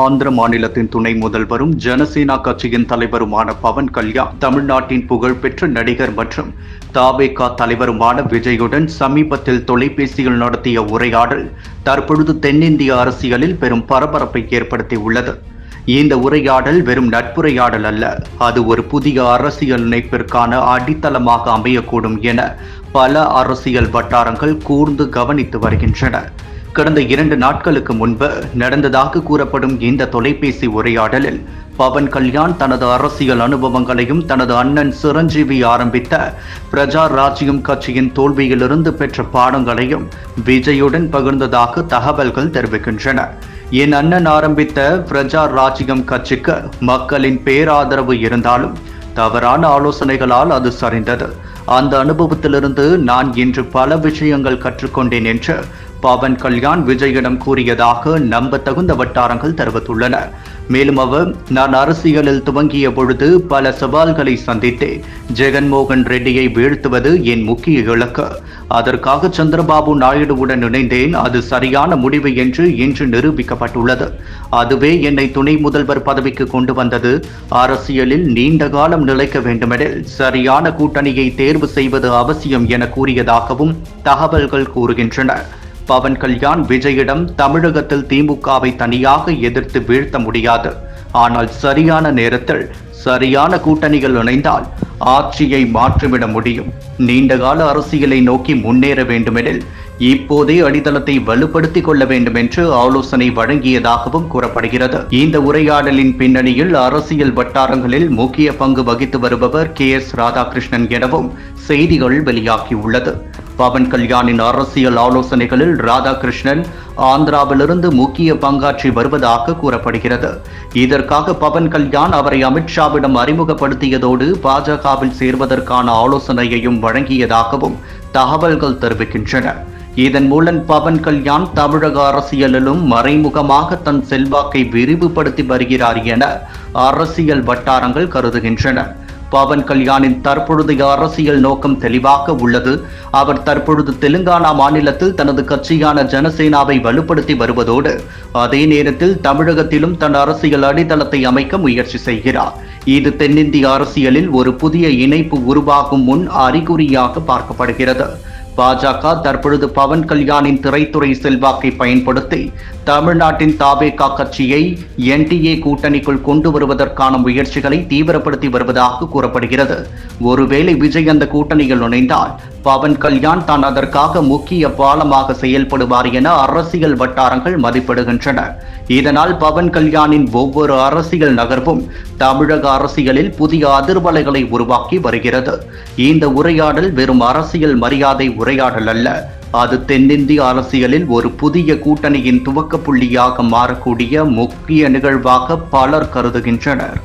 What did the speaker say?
ஆந்திர மாநிலத்தின் துணை முதல்வரும் ஜனசேனா கட்சியின் தலைவருமான பவன் கல்யாண் தமிழ்நாட்டின் புகழ்பெற்ற நடிகர் மற்றும் தாபேகா தலைவருமான விஜயுடன் சமீபத்தில் தொலைபேசியில் நடத்திய உரையாடல் தற்பொழுது தென்னிந்திய அரசியலில் பெரும் பரபரப்பை ஏற்படுத்தியுள்ளது. இந்த உரையாடல் வெறும் நட்புரையாடல் அல்ல அது ஒரு புதிய அரசியல் இணைப்பிற்கான அடித்தளமாக அமையக்கூடும் என பல அரசியல் வட்டாரங்கள் கூர்ந்து கவனித்து வருகின்றன. கடந்த இரண்டு நாட்களுக்கு முன்பு நடந்ததாக கூறப்படும் இந்த தொலைபேசி உரையாடலில் பவன் கல்யாண் தனது அரசியல் அனுபவங்களையும் தனது அண்ணன் சிரஞ்சீவி ஆரம்பித்த பிரஜா ராஜ்யம் கட்சியின் தோல்வியிலிருந்து பெற்ற பாடங்களையும் விஜயுடன் பகிர்ந்ததாக தகவல்கள் தெரிவிக்கின்றன. என் அண்ணன் ஆரம்பித்த பிரஜா ராஜ்யம் கட்சிக்கு மக்களின் பேராதரவு இருந்தாலும் தவறான ஆலோசனைகளால் அது சரிந்தது. அந்த அனுபவத்திலிருந்து நான் இன்று பல விஷயங்கள் கற்றுக்கொண்டேன் என்று பவன் கல்யாண் விஜயிடம் கூறியதாக நம்ப தகுந்த வட்டாரங்கள் தெரிவித்துள்ளன. மேலும் அவர் நான் அரசியலில் துவங்கிய பொழுது பல சவால்களை சந்தித்தேன். ஜெகன்மோகன் ரெட்டியை வீழ்த்துவது என் முக்கிய இலக்கு. அதற்காக சந்திரபாபு நாயுடுவுடன் இணைந்தேன். அது சரியான முடிவு என்று இன்று நிரூபிக்கப்பட்டுள்ளது. அதுவே என்னை துணை முதல்வர் பதவிக்கு கொண்டு வந்தது. அரசியலில் நீண்ட காலம் நிலைக்க வேண்டுமெனில் சரியான கூட்டணியை தேர்வு செய்வது அவசியம் என கூறியதாகவும் தகவல்கள் கூறுகின்றன. பவன் கல்யாண் விஜயிடம் தமிழகத்தில் திமுகவை தனியாக எதிர்த்து வீழ்த்த முடியாது. ஆனால் சரியான நேரத்தில் சரியான கூட்டணிகள் இணைந்தால் ஆட்சியை மாற்றிவிட முடியும். நீண்டகால அரசியலை நோக்கி முன்னேற வேண்டுமெனில் இப்போதே அடித்தளத்தை வலுப்படுத்திக் கொள்ள வேண்டும் என்று ஆலோசனை வழங்கியதாகவும் கூறப்படுகிறது. இந்த உரையாடலின் பின்னணியில் அரசியல் வட்டாரங்களில் முக்கிய பங்கு வகித்து வருபவர் கே எஸ் ராதாகிருஷ்ணன் எனவும் செய்திகள் வெளியாகியுள்ளது. பவன் கல்யாணின் அரசியல் ஆலோசனைகளில் ராதாகிருஷ்ணன் ஆந்திராவிலிருந்து முக்கிய பங்காற்றி வருவதாக கூறப்படுகிறது. இதற்காக பவன் கல்யாண் அவரை அமித்ஷாவிடம் அறிமுகப்படுத்தியதோடு பாஜகவில் சேர்வதற்கான ஆலோசனையையும் வழங்கியதாகவும் தகவல்கள் தெரிவிக்கின்றன. இதன் மூலம் பவன் கல்யாண் தமிழக அரசியலிலும் மறைமுகமாக தன் செல்வாக்கை விரிவுபடுத்தி வருகிறார் என அரசியல் வட்டாரங்கள் கருதுகின்றன. பவன் கல்யாணின் தற்பொழுதைய அரசியல் நோக்கம் தெளிவாக உள்ளது. அவர் தற்பொழுது தெலுங்கானா மாநிலத்தில் தனது கட்சியான ஜனசேனாவை வலுப்படுத்தி வருவதோடு அதே நேரத்தில் தமிழகத்திலும் தன் அரசியல் அடித்தளத்தை அமைக்க முயற்சி செய்கிறார். இது தென்னிந்திய அரசியலில் ஒரு புதிய இணைப்பு உருவாகும் முன் அறிகுறியாக பார்க்கப்படுகிறது. பாஜக தற்பொழுது பவன் கல்யாணின் திரைத்துறை செல்வாக்கை பயன்படுத்தி தமிழ்நாட்டின் தாவேகா கட்சியை என்டிஏ கூட்டணிக்குள் கொண்டு வருவதற்கான முயற்சிகளை தீவிரப்படுத்தி வருவதாக கூறப்படுகிறது. ஒருவேளை விஜய் அந்த கூட்டணியில் நுழைந்தால் பவன் கல்யாண் தான் அதற்காக முக்கிய பாலமாக செயல்படுவார் என அரசியல் வட்டாரங்கள் மதிப்பிடுகின்றன. இதனால் பவன் கல்யாணின் ஒவ்வொரு அரசியல் நகர்வும் தமிழக அரசியலில் புதிய அதிர்வலைகளை உருவாக்கி வருகிறது. இந்த உரையாடல் வெறும் அரசியல் மரியாதை உரையாடல் அல்ல. அது தென்னிந்திய அரசியலில் ஒரு புதிய கூட்டணியின் துவக்க புள்ளியாக மாறக்கூடிய முக்கிய நிகழ்வாக பலர் கருதுகின்றனர்.